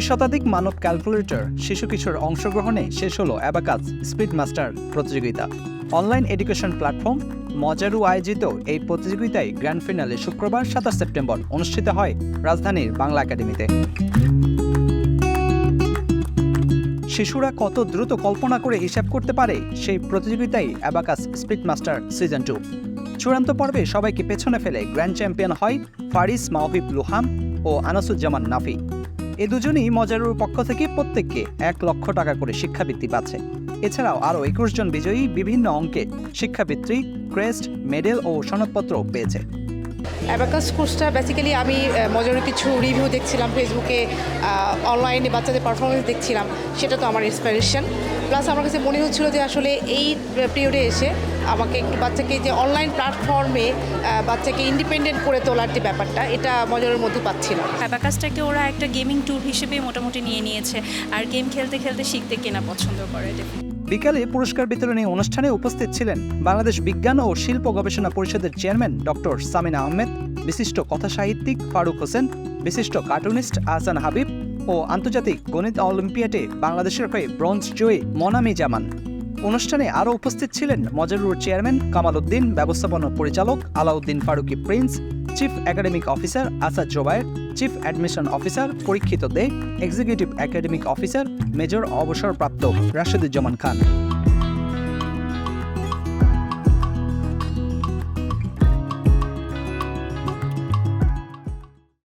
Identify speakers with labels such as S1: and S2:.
S1: দুই শতাধিক মানব ক্যালকুলেটর শিশু কিশোর অংশগ্রহণে শেষ হলো অ্যাবাকাস স্পিড মাস্টার প্রতিযোগিতা। অনলাইন এডুকেশন প্ল্যাটফর্ম মজারু আয়োজিত এই প্রতিযোগিতায় গ্র্যান্ড ফিনালে শুক্রবার সাতাশ সেপ্টেম্বর অনুষ্ঠিত হয় রাজধানীর বাংলা একাডেমিতে। শিশুরা কত দ্রুত কল্পনা করে হিসাব করতে পারে সেই প্রতিযোগিতায় abacus speed master season two. চূড়ান্ত পর্বে সবাইকে পেছনে ফেলে গ্র্যান্ড চ্যাম্পিয়ন হয় ফারিস মাহবিব লুহাম ও আনাসুজ্জামান নাফি। এ দুজনই মজারুর পক্ষ থেকে প্রত্যেককে এক লক্ষ টাকা করে শিক্ষাবৃত্তি পাচ্ছে। এছাড়াও আরও একুশ জন বিজয়ী বিভিন্ন অঙ্কে শিক্ষাবৃত্তি, ক্রেস্ট, মেডেল ও সনদপত্র পেয়েছে।
S2: অ্যাবাকাস কোর্সটা বেসিক্যালি আমি মজারুর মজার কিছু রিভিউ দেখছিলাম ফেসবুকে অনলাইনে বাচ্চাদের পারফরমেন্স দেখছিলাম, সেটা তো আমার ইন্সপিরেশন প্লাস আমার কাছে মনে হচ্ছিল যে আসলে এই পিরিয়ডে এসে আমাকে একটু বাচ্চাকে যে অনলাইন প্ল্যাটফর্মে বাচ্চাকে ইন্ডিপেন্ডেন্ট করে তোলার যে ব্যাপারটা এটা মজারের মধ্যে পাচ্ছিলাম।
S3: অ্যাবাকাসটাকে ওরা একটা গেমিং ট্যুর হিসেবে মোটামুটি নিয়ে নিয়েছে আর গেম খেলতে খেলতে শিখতে কেনা পছন্দ করে
S1: বিকালে পুরস্কার বিতরণী অনুষ্ঠানে উপস্থিত ছিলেন বাংলাদেশ বিজ্ঞান ও শিল্প গবেষণা পরিষদের চেয়ারম্যান ডক্টর সামিনা আহমেদ বিশিষ্ট কথাসাহিত্যিক ফারুক হোসেন বিশিষ্ট কার্টুনিস্ট আহসান হাবিব ও আন্তর্জাতিক গণিত অলিম্পিয়াডে বাংলাদেশের হয়ে ব্রোঞ্জ জয়ী মনামি জামান অনুষ্ঠানে আরও উপস্থিত ছিলেন মজারুর চেয়ারম্যান কামাল উদ্দিন, ব্যবস্থাপনা পরিচালক Alauddin Faruki Prince, chief academic officer Asad Zobayer, chief admission officer Parikshit De, executive academic officer major অবসরপ্রাপ্ত রাশেদুজ্জামান খান।